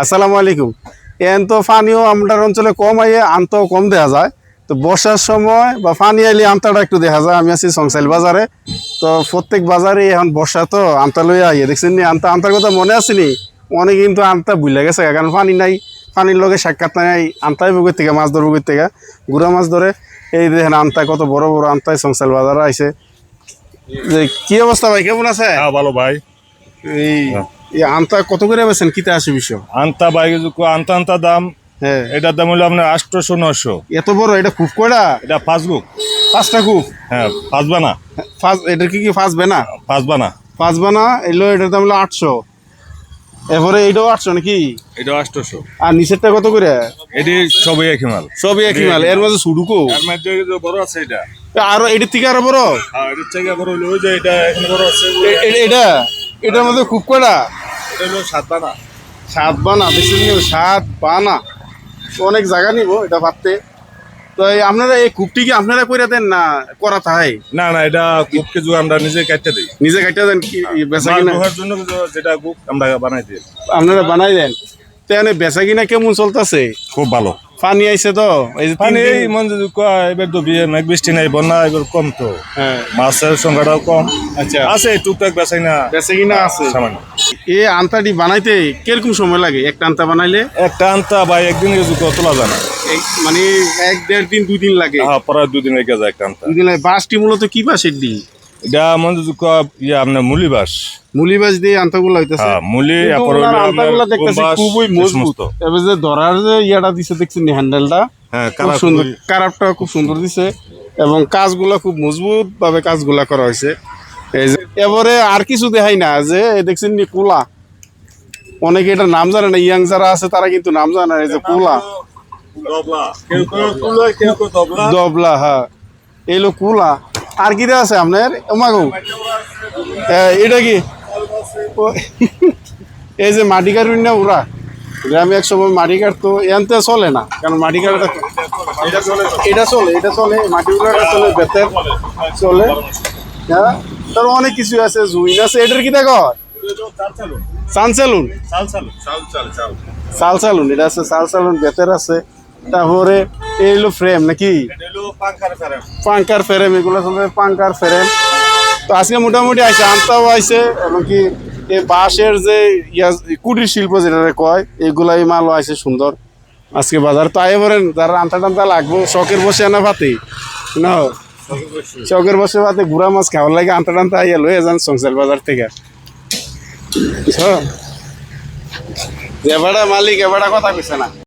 আসসালামু আলাইকুম। এন তো পানিও আমাদের অঞ্চলে কম আইয়ে আমটাও কম দেখা যায়। তো বর্ষার সময় বা পানি আইলে আমটাটা একটু দেখা যায়। আমি আছি সংসাইল বাজারে। তো প্রত্যেক বাজারে এখন বর্ষা তো আমটা লইয়া আইয়ে। দেখছেন নি? আমটা আমটার কথা মনে আসেনি অনেক কিন্তু আমটা ভুলে গেছে কারণ পানি নাই। পানির লগে সাক্ষাৎ নাই। আমটাই বুকের থেকে? মাছ ধরবো বুকের থেকে? গুড়া মাছ ধরে। এই দেখেন আমটা কত বড় বড় আমটাই সংসাইল বাজারে আইছে। যে কি অবস্থা ভাই? কেমন আছে? হ্যাঁ ভালো ভাই। এই এই আমটা কত করে বেছেন কিতে আসে বিষয়? আন্তা বাইক আন্তা আন্তা দাম। হ্যাঁ। এটার দাম হলো আপনার আটশোশো নশো। এত বড়? এটা খুব কয়টা? এটা ফাঁসবুক পাঁচটা খুব? হ্যাঁ ফাঁসবানা। ফার্স্ট এটা কি কি ফার্স্ট বেনা ফাঁসবানা? ফার্স্ট বানা এলো এটার দাম হলো আটশো। এরপরে এটাও আটশো নাকি? এটা আটশোশো আর নিচেরটা কত করে? এটি সবই একই মাল। সবই একই মাল। এর মধ্যে সুডুকো এর বড় আছে এটা। আরও এটার থেকে আরও বড়? হ্যাঁ এটার থেকে বড় হলো যে এটা এখানে বড় আছে। এটা? এটার মধ্যে খুব কয়টা? হলো সাতবানা সাত বানা বেশি নিব সাতবানা অনেক জায়গা নিব এটা ভাবতে। তো আপনারা এই কূপটি কি আপনারা করে দেন না করা তাই? না না এটা গুপ যে আমরা নিজে কাটতে দিই। নিজে কাটতে দেন কি বেচা কিনা? জন্য যেটা গুপ আমরা বানাই দিই। আপনারা বানাই দেন। তো এনে বেচা কিনা কেমন চলতেছে? খুব ভালো। পানি আইছে তো? এই পানি এই মন যদি কয়, এবার তো বিয়ে মেঘ বৃষ্টি নাই বন্যা এবার কম তো। হ্যাঁ। মাছের সংখ্যাটাও কম। আচ্ছা। আছে টুকটাক বেচাই না বেচা কিনা আছে। সামান্য। এই আন্তাটি বানাইতে কীরকম সময় লাগে? একটা আন্তা বানাইলে? একটা আনতা বা একদিন তোলা যায় না মানে এক দেড় দিন দুই দিন লাগে। হ্যাঁ প্রায় দুদিন লেগে যায় একটা আনতা দুই দিন লাগে। বাসটি মূলত কি বাসের দি এটা মন যদি ইয়ে আপনার মুলি বাস মুলি বাস দিয়ে আন্তাগুলো হইতেছে। হ্যাঁ মুলি আন্তাগুলো দেখতেছি খুবই মজবুত। এবার যে ধরার যে ইয়াটা দিছে দেখছেন হ্যান্ডেলটা হ্যাঁ খুব সুন্দর কারাপটা খুব সুন্দর দিছে। এবং কাজগুলো খুব মজবুত ভাবে কাজগুলা করা হয়েছে এই যে এবারে আর কিছু দেখাই না যে দেখছেন নি কুলা। অনেকে এটা নাম জানে না ইয়াং যারা আছে তারা কিন্তু নাম জানে না এই যে কুলা। দবলা। হ্যাঁ। এলো কুলা। আর কি আছে আপনার? ওমাগো এটা কি? এই যে মাটি কাটবেন না ওরা। গ্রামে এক সময় মাটি কাটতো এনতে চলে না। কারণ মাটি কাটাটা এটা চলে এটা চলে মাটি উড়াটা চলে, বেতের চলে। হ্যাঁ? তার অনেক কিছু আছে, জুইন আছে। এটার কি দেখো? সান সেলুন সাল সালুন এটা আছে সাল সালুন বেতের আছে। তারপরে এই হলো ফ্রেম নাকি? পাঙ্কার ফ্রেম। এগুলো চলবে পাঙ্কার ফ্রেম। তো আজকে মোটামুটি আইসে আমটাও আইসে এবং কি এই বাঁশের যে ইয়া কুটির শিল্প যেটা কয় এগুলাই মালও আইসে সুন্দর। আজকে বাজার তো আই বলেন যারা আনতা টানতা লাগবো শখের বসে আনা ভাতে না শখের বসে। ভাতে গুড়া মাছ খাওয়ার লাগে আনতা টানতা আইয়া লয়ে যান সংসার বাজার থেকে? এবারে মালিক এবারে কথা কইছে না।